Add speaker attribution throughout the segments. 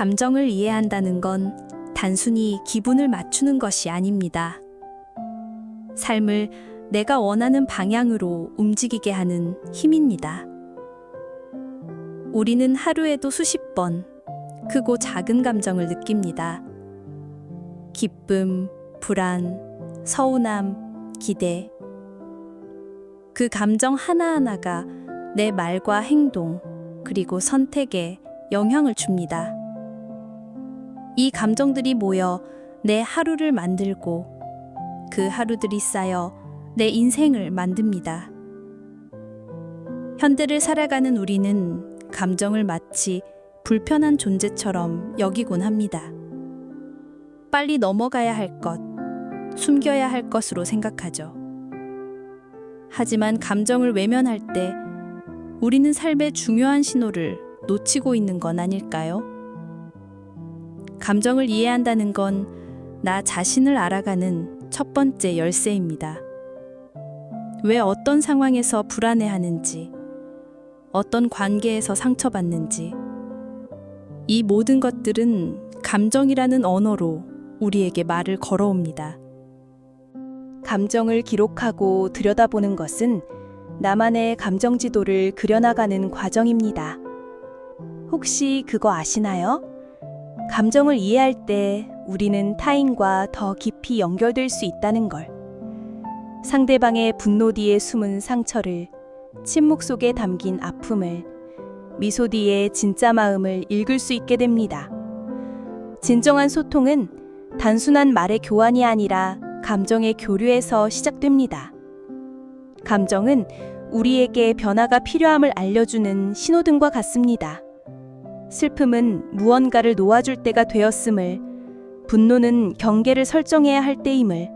Speaker 1: 감정을 이해한다는 건 단순히 기분을 맞추는 것이 아닙니다. 삶을 내가 원하는 방향으로 움직이게 하는 힘입니다. 우리는 하루에도 수십 번 크고 작은 감정을 느낍니다. 기쁨, 불안, 서운함, 기대. 그 감정 하나하나가 내 말과 행동, 그리고 선택에 영향을 줍니다. 이 감정들이 모여 내 하루를 만들고 그 하루들이 쌓여 내 인생을 만듭니다. 현대를 살아가는 우리는 감정을 마치 불편한 존재처럼 여기곤 합니다. 빨리 넘어가야 할 것, 숨겨야 할 것으로 생각하죠. 하지만 감정을 외면할 때 우리는 삶의 중요한 신호를 놓치고 있는 건 아닐까요? 감정을 이해한다는 건 나 자신을 알아가는 첫 번째 열쇠입니다. 왜 어떤 상황에서 불안해하는지, 어떤 관계에서 상처받는지, 이 모든 것들은 감정이라는 언어로 우리에게 말을 걸어옵니다.
Speaker 2: 감정을 기록하고 들여다보는 것은 나만의 감정 지도를 그려나가는 과정입니다. 혹시 그거 아시나요? 감정을 이해할 때 우리는 타인과 더 깊이 연결될 수 있다는 걸. 상대방의 분노 뒤에 숨은 상처를, 침묵 속에 담긴 아픔을, 미소 뒤에 진짜 마음을 읽을 수 있게 됩니다. 진정한 소통은 단순한 말의 교환이 아니라 감정의 교류에서 시작됩니다. 감정은 우리에게 변화가 필요함을 알려주는 신호등과 같습니다. 슬픔은 무언가를 놓아줄 때가 되었음을, 분노는 경계를 설정해야 할 때임을,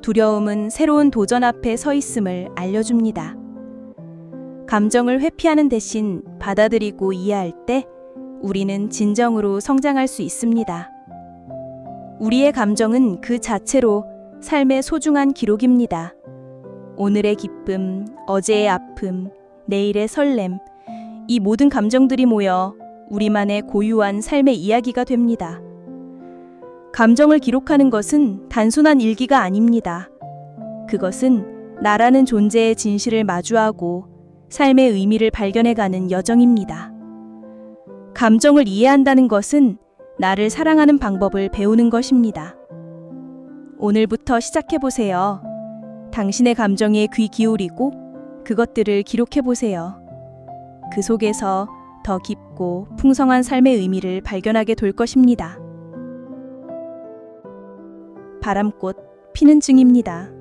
Speaker 2: 두려움은 새로운 도전 앞에 서 있음을 알려줍니다. 감정을 회피하는 대신 받아들이고 이해할 때 우리는 진정으로 성장할 수 있습니다. 우리의 감정은 그 자체로 삶의 소중한 기록입니다. 오늘의 기쁨, 어제의 아픔, 내일의 설렘, 이 모든 감정들이 모여 우리만의 고유한 삶의 이야기가 됩니다. 감정을 기록하는 것은 단순한 일기가 아닙니다. 그것은 나라는 존재의 진실을 마주하고 삶의 의미를 발견해가는 여정입니다. 감정을 이해한다는 것은 나를 사랑하는 방법을 배우는 것입니다. 오늘부터 시작해보세요. 당신의 감정에 귀 기울이고 그것들을 기록해보세요. 그 속에서 더 깊고 풍성한 삶의 의미를 발견하게 될 것입니다. 바람꽃 피는 중입니다.